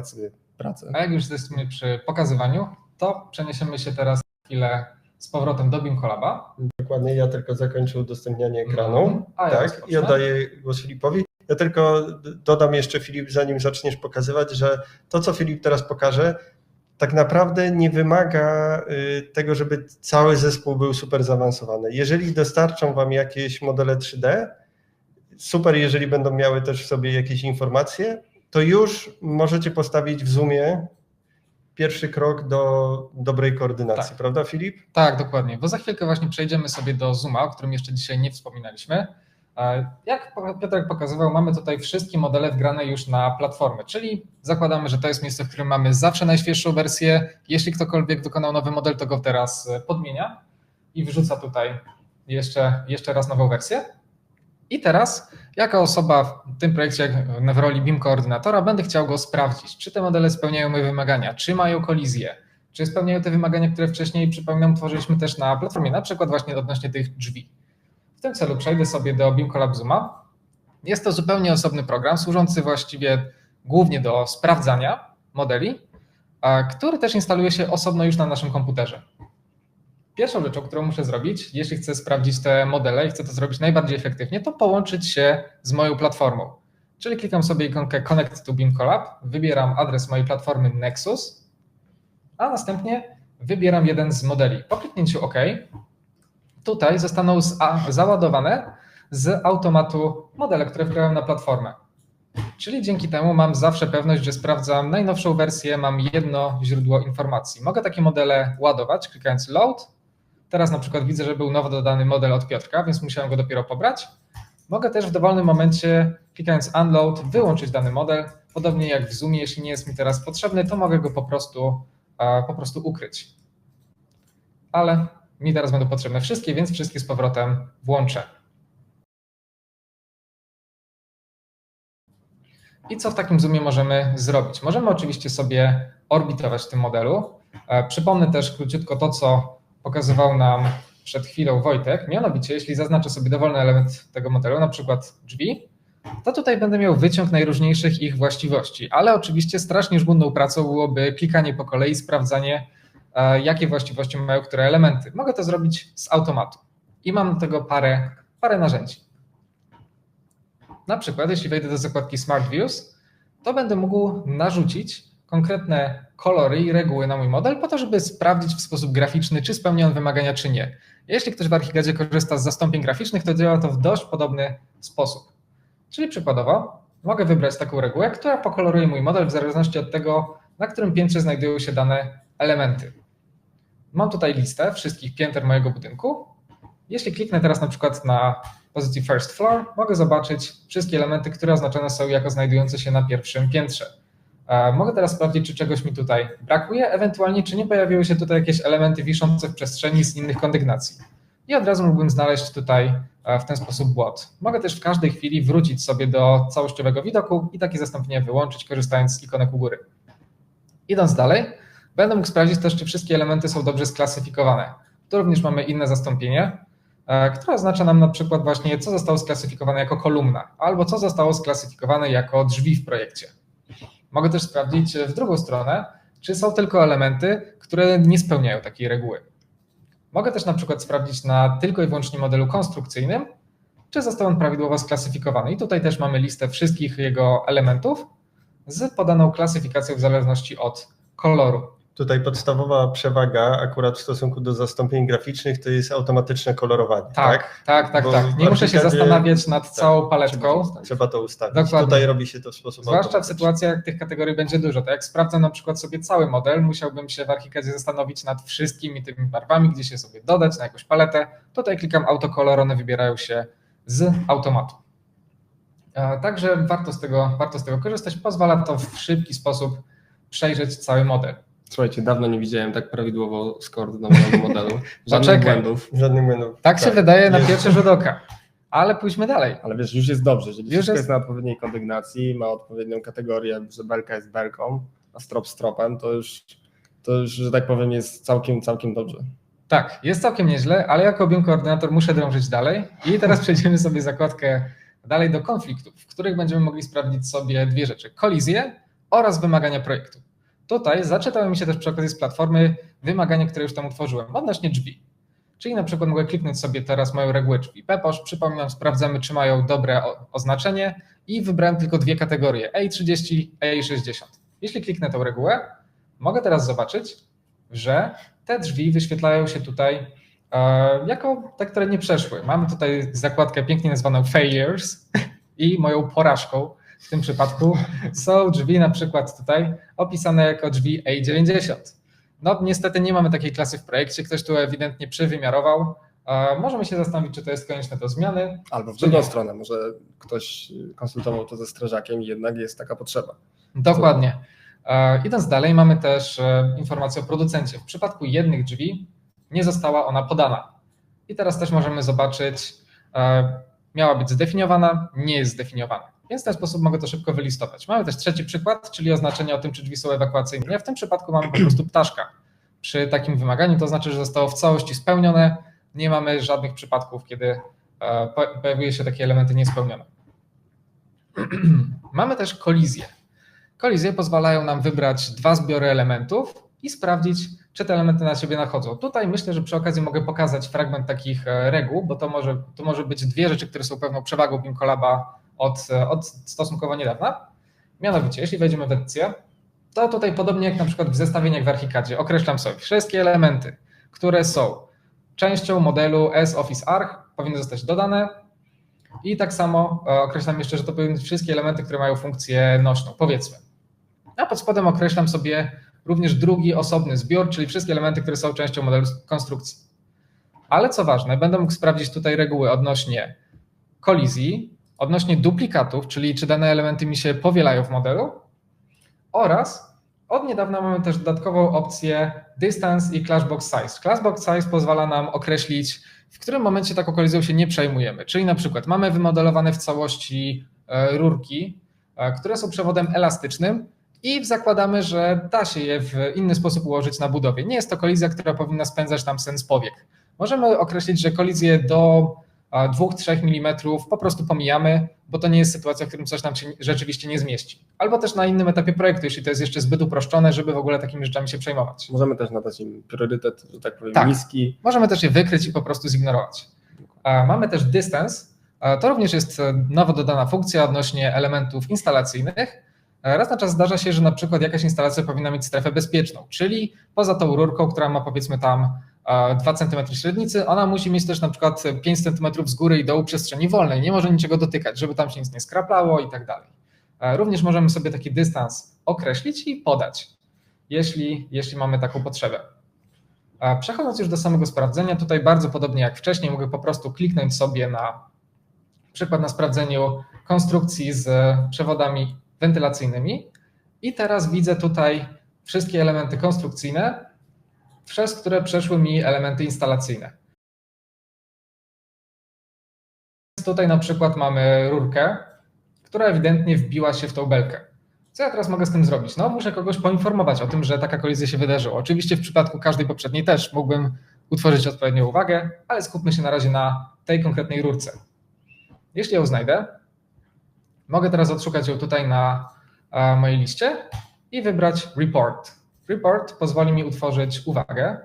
sobie pracę. A jak już jesteśmy przy pokazywaniu, to przeniesiemy się teraz chwilę z powrotem do Beam Collaba. Dokładnie, ja tylko zakończę udostępnianie ekranu. Mhm. A ja tak, i oddaję głos Filipowi. Ja tylko dodam jeszcze, Filip, zanim zaczniesz pokazywać, że to, co Filip teraz pokaże, tak naprawdę nie wymaga y, tego, żeby cały zespół był super zaawansowany. Jeżeli dostarczą Wam jakieś modele 3D, super, jeżeli będą miały też w sobie jakieś informacje, to już możecie postawić w Zoomie pierwszy krok do dobrej koordynacji, Tak. prawda Filip? Tak, dokładnie, bo za chwilkę właśnie przejdziemy sobie do Zooma, o którym jeszcze dzisiaj nie wspominaliśmy. E, Jak Piotrek pokazywał, mamy tutaj wszystkie modele wgrane już na platformę, czyli zakładamy, że to jest miejsce, w którym mamy zawsze najświeższą wersję. Jeśli ktokolwiek wykonał nowy model, to go teraz e, podmienia i wrzuca tutaj jeszcze, jeszcze raz nową wersję. I teraz, jako osoba w tym projekcie w roli BIM koordynatora, będę chciał go sprawdzić, czy te modele spełniają moje wymagania, czy mają kolizję, czy spełniają te wymagania, które wcześniej, przypominam, tworzyliśmy też na platformie, na przykład właśnie odnośnie tych drzwi. W tym celu przejdę sobie do BIM Collab Zooma. Jest to zupełnie osobny program, służący właściwie głównie do sprawdzania modeli, który też instaluje się osobno już na naszym komputerze. Pierwszą rzeczą, którą muszę zrobić, jeśli chcę sprawdzić te modele i chcę to zrobić najbardziej efektywnie, to połączyć się z moją platformą. Czyli klikam sobie ikonkę Connect to Beam Collab, wybieram adres mojej platformy Nexus, a następnie wybieram jeden z modeli. Po kliknięciu OK, tutaj zostaną za- załadowane z automatu modele, które wgrałem na platformę. Czyli dzięki temu mam zawsze pewność, że sprawdzam najnowszą wersję, mam jedno źródło informacji. Mogę takie modele ładować, klikając load. Teraz na przykład widzę, że był nowo dodany model od Piotrka, więc musiałem go dopiero pobrać. Mogę też w dowolnym momencie, klikając unload, wyłączyć dany model. Podobnie jak w Zoomie, jeśli nie jest mi teraz potrzebny, to mogę go po prostu, po prostu ukryć. Ale mi teraz będą potrzebne wszystkie, więc wszystkie z powrotem włączę. I co w takim zoomie możemy zrobić? Możemy oczywiście sobie orbitować w tym modelu. E, Przypomnę też króciutko to, co pokazywał nam przed chwilą Wojtek. Mianowicie, jeśli zaznaczę sobie dowolny element tego modelu, na przykład drzwi, to tutaj będę miał wyciąg najróżniejszych ich właściwości. Ale oczywiście strasznie żmudną pracą byłoby klikanie po kolei, sprawdzanie, e, jakie właściwości mają które elementy. Mogę to zrobić z automatu. I mam do tego parę, parę narzędzi. Na przykład, jeśli wejdę do zakładki Smart Views, to będę mógł narzucić konkretne kolory i reguły na mój model po to, żeby sprawdzić w sposób graficzny, czy spełnia on wymagania, czy nie. Jeśli ktoś w Archigadzie korzysta z zastąpień graficznych, to działa to w dość podobny sposób. Czyli przykładowo mogę wybrać taką regułę, która pokoloruje mój model w zależności od tego, na którym piętrze znajdują się dane elementy. Mam tutaj listę wszystkich pięter mojego budynku. Jeśli kliknę teraz na przykład na pozycji first floor, mogę zobaczyć wszystkie elementy, które oznaczone są jako znajdujące się na pierwszym piętrze. Mogę teraz sprawdzić, czy czegoś mi tutaj brakuje, ewentualnie czy nie pojawiły się tutaj jakieś elementy wiszące w przestrzeni z innych kondygnacji. I od razu mógłbym znaleźć tutaj e, w ten sposób błot. Mogę też w każdej chwili wrócić sobie do całościowego widoku i takie zastąpienie wyłączyć, korzystając z ikonek u góry. Idąc dalej, będę mógł sprawdzić też, czy wszystkie elementy są dobrze sklasyfikowane. Tu również mamy inne zastąpienie, e, które oznacza nam na przykład właśnie, co zostało sklasyfikowane jako kolumna, albo co zostało sklasyfikowane jako drzwi w projekcie. Mogę też sprawdzić w drugą stronę, czy są tylko elementy, które nie spełniają takiej reguły. Mogę też na przykład sprawdzić na tylko i wyłącznie modelu konstrukcyjnym, czy został on prawidłowo sklasyfikowany. I tutaj też mamy listę wszystkich jego elementów z podaną klasyfikacją w zależności od koloru. Tutaj podstawowa przewaga akurat w stosunku do zastąpień graficznych to jest automatyczne kolorowanie. Tak, tak, tak, Bo tak. w Nie muszę się zastanawiać nad tak, całą paletką. Trzeba to ustawić. Dokładnie. Tutaj robi się to w sposób Zwłaszcza w sytuacjach, jak tych kategorii będzie dużo. Tak jak sprawdzam na przykład sobie cały model, musiałbym się w Archicadzie zastanowić nad wszystkimi tymi barwami, gdzie się sobie dodać na jakąś paletę. Tutaj klikam autokolor, one wybierają się z automatu. E, Także warto z, tego, warto z tego korzystać. Pozwala to w szybki sposób przejrzeć cały model. Słuchajcie, dawno nie widziałem tak prawidłowo skoordynowanego modelu. Żadnych Poczekaj. błędów. Żadnych błędów. Tak się wydaje na pierwszy rzut oka. Ale pójdźmy dalej. Ale wiesz, już jest dobrze, jeżeli Już jest- jest na odpowiedniej kondygnacji, ma odpowiednią kategorię, że belka jest belką, a strop stropem, to już, to już, że tak powiem, jest całkiem, całkiem dobrze. Tak, jest całkiem nieźle, ale jako BIM koordynator muszę drążyć dalej. I teraz przejdziemy sobie zakładkę dalej do konfliktów, w których będziemy mogli sprawdzić sobie dwie rzeczy. Kolizję oraz wymagania projektu. Tutaj zaczytały mi się też przy okazji z platformy wymagania, które już tam utworzyłem odnośnie drzwi. Czyli na przykład mogę kliknąć sobie teraz moją regułę drzwi Peposz, przypominam, sprawdzamy, czy mają dobre oznaczenie i wybrałem tylko dwie kategorie, A30, A60. Jeśli kliknę tą regułę, mogę teraz zobaczyć, że te drzwi wyświetlają się tutaj e, jako te, które nie przeszły. Mamy tutaj zakładkę pięknie nazwaną failures i moją porażką w tym przypadku są drzwi na przykład tutaj opisane jako drzwi A90. No niestety nie mamy takiej klasy w projekcie, ktoś tu ewidentnie przewymiarował. Możemy się zastanowić, czy to jest konieczne do zmiany. Albo w Czy nie? drugą stronę, może ktoś konsultował to ze strażakiem i jednak jest taka potrzeba. Dokładnie. Idąc dalej, mamy też e, informację o producencie. W przypadku jednych drzwi nie została ona podana. I teraz też możemy zobaczyć, e, miała być zdefiniowana, nie jest zdefiniowana. Więc w ten sposób mogę to szybko wylistować. Mamy też trzeci przykład, czyli oznaczenie o tym, czy drzwi są ewakuacyjne. W tym przypadku mamy po prostu ptaszka. Przy takim wymaganiu to znaczy, że zostało w całości spełnione. Nie mamy żadnych przypadków, kiedy e, po- pojawiły się takie elementy niespełnione. mamy też kolizję. Kolizje pozwalają nam wybrać dwa zbiory elementów i sprawdzić, czy te elementy na siebie nachodzą. Tutaj myślę, że przy okazji mogę pokazać fragment takich e, reguł, bo to może, to może być dwie rzeczy, które są pewną przewagą Beam Collaba od, od stosunkowo niedawna. Mianowicie, jeśli wejdziemy w edycję, to tutaj podobnie jak na przykład w zestawieniach w Archicadzie, określam sobie wszystkie elementy, które są częścią modelu S-Office Arch, powinny zostać dodane i tak samo e, określam jeszcze, że to powinny być wszystkie elementy, które mają funkcję nośną, powiedzmy. A pod spodem określam sobie również drugi osobny zbiór, czyli wszystkie elementy, które są częścią modelu konstrukcji. Ale co ważne, będę mógł sprawdzić tutaj reguły odnośnie kolizji, odnośnie duplikatów, czyli czy dane elementy mi się powielają w modelu oraz od niedawna mamy też dodatkową opcję distance i clashbox size. Clashbox size pozwala nam określić, w którym momencie taką kolizją się nie przejmujemy. Czyli na przykład mamy wymodelowane w całości e, rurki, e, które są przewodem elastycznym i zakładamy, że da się je w inny sposób ułożyć na budowie. Nie jest to kolizja, która powinna spędzać nam sens powiek. Możemy określić, że kolizję do 2-3 mm po prostu pomijamy, bo to nie jest sytuacja, w którym coś nam się rzeczywiście nie zmieści. Albo też na innym etapie projektu, jeśli to jest jeszcze zbyt uproszczone, żeby w ogóle takimi rzeczami się przejmować. Możemy też nadać im priorytet, że tak powiem, Tak. niski. Możemy też je wykryć i po prostu zignorować. Mamy też dystans. To również jest e, nowo dodana funkcja odnośnie elementów instalacyjnych. E, Raz na czas zdarza się, że na przykład jakaś instalacja powinna mieć strefę bezpieczną, czyli poza tą rurką, która ma powiedzmy tam 2 cm średnicy, ona musi mieć też na przykład 5 cm z góry i dołu przestrzeni wolnej, nie może niczego dotykać, żeby tam się nic nie skraplało i tak dalej. E, Również możemy sobie taki dystans określić i podać, jeśli, jeśli mamy taką potrzebę. A Przechodząc już do samego sprawdzenia, tutaj bardzo podobnie jak wcześniej, mogę po prostu kliknąć sobie na przykład na sprawdzeniu konstrukcji z przewodami wentylacyjnymi i teraz widzę tutaj wszystkie elementy konstrukcyjne, przez które przeszły mi elementy instalacyjne. Tutaj na przykład mamy rurkę, która ewidentnie wbiła się w tą belkę. Co ja teraz mogę z tym zrobić? No, muszę kogoś poinformować o tym, że taka kolizja się wydarzyła. Oczywiście w przypadku każdej poprzedniej też mógłbym utworzyć odpowiednią uwagę, ale skupmy się na razie na tej konkretnej rurce. Jeśli ją znajdę, mogę teraz odszukać ją tutaj na e, mojej liście i wybrać Report. Report pozwoli mi utworzyć uwagę.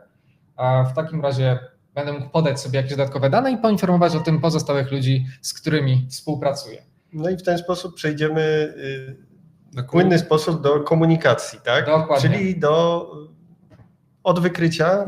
A W takim razie będę mógł podać sobie jakieś dodatkowe dane i poinformować o tym pozostałych ludzi, z którymi współpracuję. No i w ten sposób przejdziemy y, w płynny sposób do komunikacji, tak? Dokładnie. Czyli do od wykrycia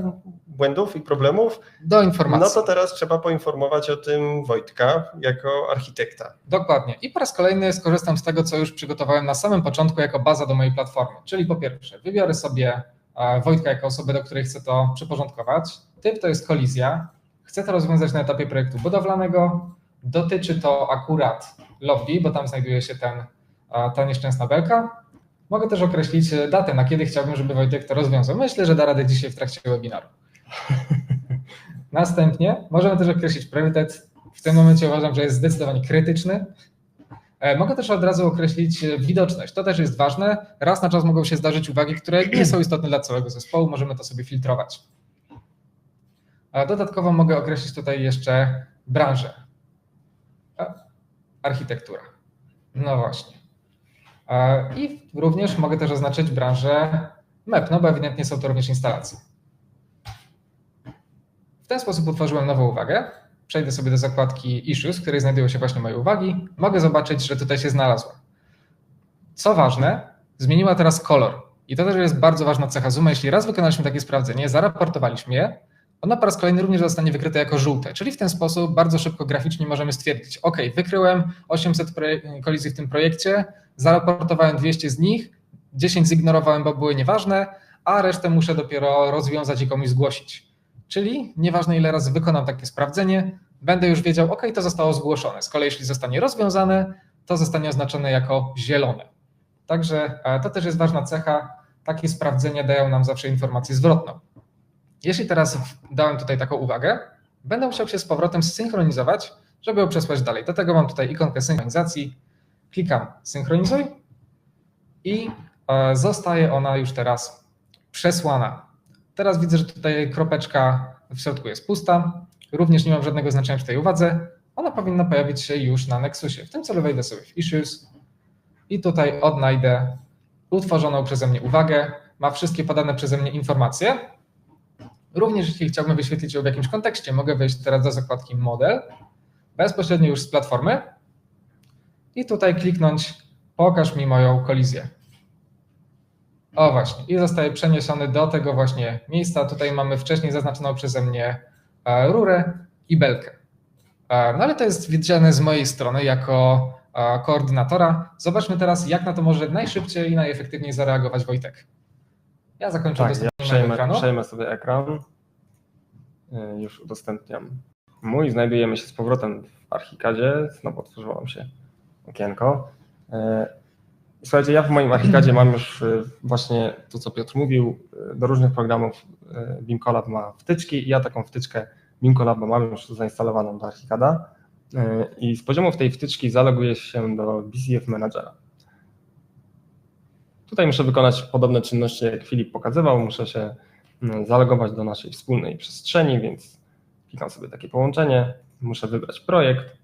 błędów i problemów, Do informacji. no to teraz trzeba poinformować o tym Wojtka jako architekta. Dokładnie. I po raz kolejny skorzystam z tego, co już przygotowałem na samym początku jako baza do mojej platformy. Czyli po pierwsze, wybiorę sobie e, Wojtka jako osobę, do której chcę to przyporządkować. Typ to jest kolizja. Chcę to rozwiązać na etapie projektu budowlanego. Dotyczy to akurat lobby, bo tam znajduje się ten, e, ta nieszczęsna belka. Mogę też określić e, datę, na kiedy chciałbym, żeby Wojtek to rozwiązał. Myślę, że da radę dzisiaj w trakcie webinaru. Następnie możemy też określić priorytet. W tym momencie uważam, że jest zdecydowanie krytyczny. E, Mogę też od razu określić e, widoczność. To też jest ważne. Raz na czas mogą się zdarzyć uwagi, które nie są istotne dla całego zespołu. Możemy to sobie filtrować. Dodatkowo mogę określić tutaj jeszcze branżę. Architektura. No właśnie. I również mogę też oznaczyć branżę MEP, no bo ewidentnie są to również instalacje. W ten sposób utworzyłem nową uwagę. Przejdę sobie do zakładki Issues, w której znajdują się właśnie moje uwagi. Mogę zobaczyć, że tutaj się znalazła. Co ważne, zmieniła teraz kolor. I to też jest bardzo ważna cecha Zooma. Jeśli raz wykonaliśmy takie sprawdzenie, zaraportowaliśmy je, ona po raz kolejny również zostanie wykryta jako żółte. Czyli w ten sposób bardzo szybko graficznie możemy stwierdzić, OK, wykryłem 800 proje- kolizji w tym projekcie, zaraportowałem 200 z nich, 10 zignorowałem, bo były nieważne, a resztę muszę dopiero rozwiązać i komuś zgłosić. Czyli nieważne ile razy wykonam takie sprawdzenie, będę już wiedział, OK, to zostało zgłoszone. Z kolei jeśli zostanie rozwiązane, to zostanie oznaczone jako zielone. Także e, to też jest ważna cecha. Takie sprawdzenia dają nam zawsze informację zwrotną. Jeśli teraz dałem tutaj taką uwagę, będę musiał się z powrotem zsynchronizować, żeby ją przesłać dalej. Do tego mam tutaj ikonkę synchronizacji. Klikam synchronizuj i e, zostaje ona już teraz przesłana. Teraz widzę, że tutaj kropeczka w środku jest pusta. Również nie mam żadnego znaczenia w tej uwadze. Ona powinna pojawić się już na Nexusie. W tym celu wejdę sobie w Issues i tutaj odnajdę utworzoną przeze mnie uwagę. Ma wszystkie podane przeze mnie informacje. Również jeśli chciałbym wyświetlić ją w jakimś kontekście, mogę wejść teraz do zakładki Model, bezpośrednio już z platformy i tutaj kliknąć Pokaż mi moją kolizję. O właśnie, i zostaje przeniesiony do tego właśnie miejsca. Tutaj mamy wcześniej zaznaczoną przeze mnie e, rurę i belkę. E, No ale to jest widziane z mojej strony jako e, koordynatora. Zobaczmy teraz, jak na to może najszybciej i najefektywniej zareagować Wojtek. Ja zakończę Tak, ja przejmę, ekranu. przejmę sobie ekran. Y, Już udostępniam mój. Znajdujemy się z powrotem w Archicadzie. Znowu otworzyło nam się okienko. Y, Słuchajcie, ja w moim Archicadzie mam już y, właśnie to, co Piotr mówił. Do różnych programów Collab ma wtyczki i ja taką wtyczkę Collaba mam już zainstalowaną do Archicada. Y, I z poziomu tej wtyczki zaloguję się do BCF Managera. Tutaj muszę wykonać podobne czynności, jak Filip pokazywał. Muszę się mm, zalogować do naszej wspólnej przestrzeni, więc klikam sobie takie połączenie. Muszę wybrać projekt.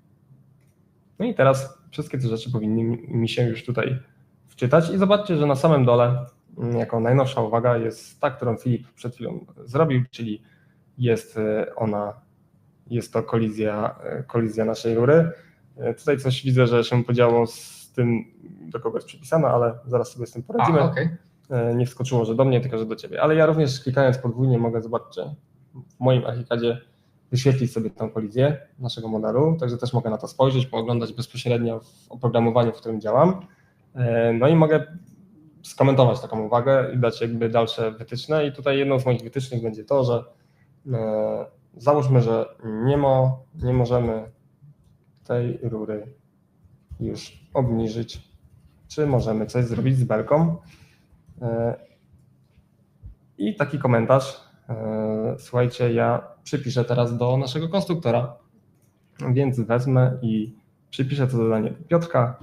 No i teraz wszystkie te rzeczy powinny mi- się już tutaj wczytać. I zobaczcie, że na samym dole, mm, jako najnowsza uwaga, jest ta, którą Filip przed chwilą zrobił, czyli jest e, ona, jest to kolizja, e, kolizja naszej rury. E, Tutaj coś widzę, że się podziało z tym, do kogo jest przypisane, ale zaraz sobie z tym poradzimy. A, okej. E, nie wskoczyło, że do mnie, tylko że do ciebie. Ale ja również klikając podwójnie mogę zobaczyć, w moim archikadzie wyświetlić sobie tą kolizję naszego modelu, także też mogę na to spojrzeć, pooglądać bezpośrednio w oprogramowaniu, w którym działam. E, No i mogę skomentować taką uwagę i dać jakby dalsze wytyczne i tutaj jedną z moich wytycznych będzie to, że e, załóżmy, że nie, mo, nie możemy tej rury już obniżyć, czy możemy coś zrobić z belką. E, I taki komentarz. e, Słuchajcie, ja przypiszę teraz do naszego konstruktora, więc wezmę i przypiszę to zadanie do Piotrka,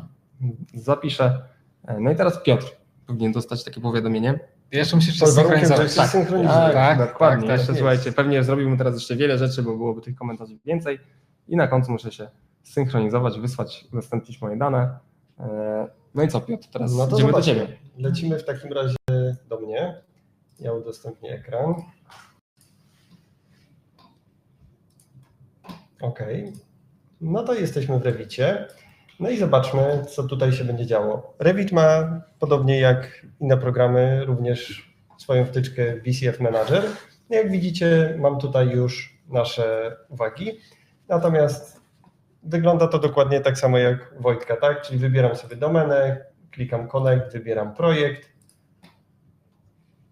zapiszę. E, No i teraz Piotr powinien dostać takie powiadomienie. Jeszcze musisz się synchronizować. Tak. synchronizuje. tak, dokładnie. tak, Jeszcze jest. słuchajcie, pewnie zrobiłbym teraz jeszcze wiele rzeczy, bo byłoby tych komentarzy więcej. I na końcu muszę się synchronizować, wysłać, udostępnić moje dane. E, No i co, Piotr, teraz No to idziemy do. Ciebie. Lecimy w takim razie do mnie. Ja udostępnię ekran. OK. No to jesteśmy w Revicie. No i zobaczmy, co tutaj się będzie działo. Revit ma, podobnie jak inne programy, również swoją wtyczkę BCF Manager. No Jak widzicie, mam tutaj już nasze uwagi. Natomiast wygląda to dokładnie tak samo jak Wojtka, tak? Czyli wybieram sobie domenę, klikam Connect, wybieram projekt.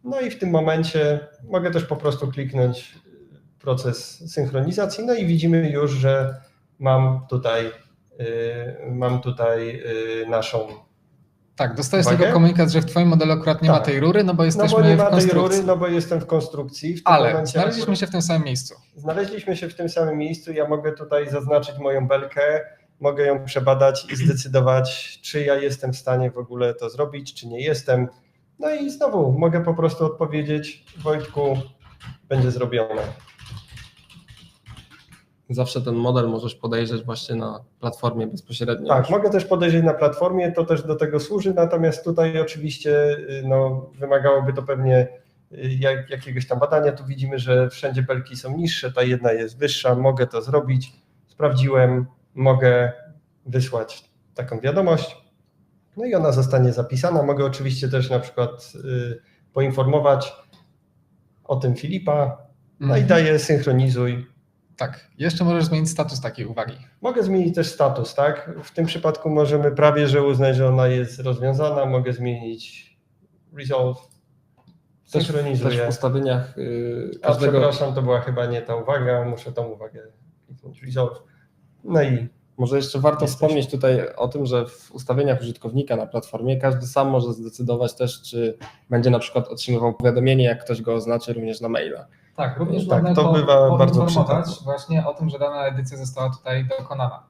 No i w tym momencie mogę też po prostu kliknąć proces synchronizacji. No i widzimy już, że mam tutaj, y, mam tutaj y, naszą. Tak, dostajesz Uwagę? tylko komunikat, że w Twoim modelu akurat nie ma Tak. tej rury, no bo No jesteśmy bo nie ma tej rury, no bo jestem w konstrukcji. W tym Ale momencie znaleźliśmy akurat- się w tym samym miejscu. Znaleźliśmy się w tym samym miejscu. Ja mogę tutaj zaznaczyć moją belkę, mogę ją przebadać i zdecydować, czy ja jestem w stanie w ogóle to zrobić, czy nie jestem. No i znowu mogę po prostu odpowiedzieć, Wojtku, będzie zrobione. Zawsze ten model możesz podejrzeć właśnie na platformie bezpośrednio. Tak, mogę też podejrzeć na platformie, to też do tego służy, natomiast tutaj oczywiście y, no, wymagałoby to pewnie y, jak, jakiegoś tam badania. Tu widzimy, że wszędzie belki są niższe, ta jedna jest wyższa, mogę to zrobić, sprawdziłem, mogę wysłać taką wiadomość, no i ona zostanie zapisana. Mogę oczywiście też na przykład y, poinformować o tym Filipa, no i Mhm. daję synchronizuj, Tak, jeszcze możesz zmienić status takiej uwagi. Mogę zmienić też status, tak? W tym przypadku możemy prawie, że uznać, że ona jest rozwiązana. Mogę zmienić resolve, Też, też synchronizuję. w ustawieniach yy, A każdego, przepraszam, to była chyba nie ta uwaga, muszę tą uwagę kliknąć resolve. No i Może jeszcze warto Jesteśmy. wspomnieć tutaj o tym, że w ustawieniach użytkownika na platformie każdy sam może zdecydować też, czy będzie na przykład otrzymywał powiadomienie, jak ktoś go oznaczy również na maila. Tak, również Tak, to bywa bardzo przydatne. właśnie o tym, że dana edycja została tutaj dokonana.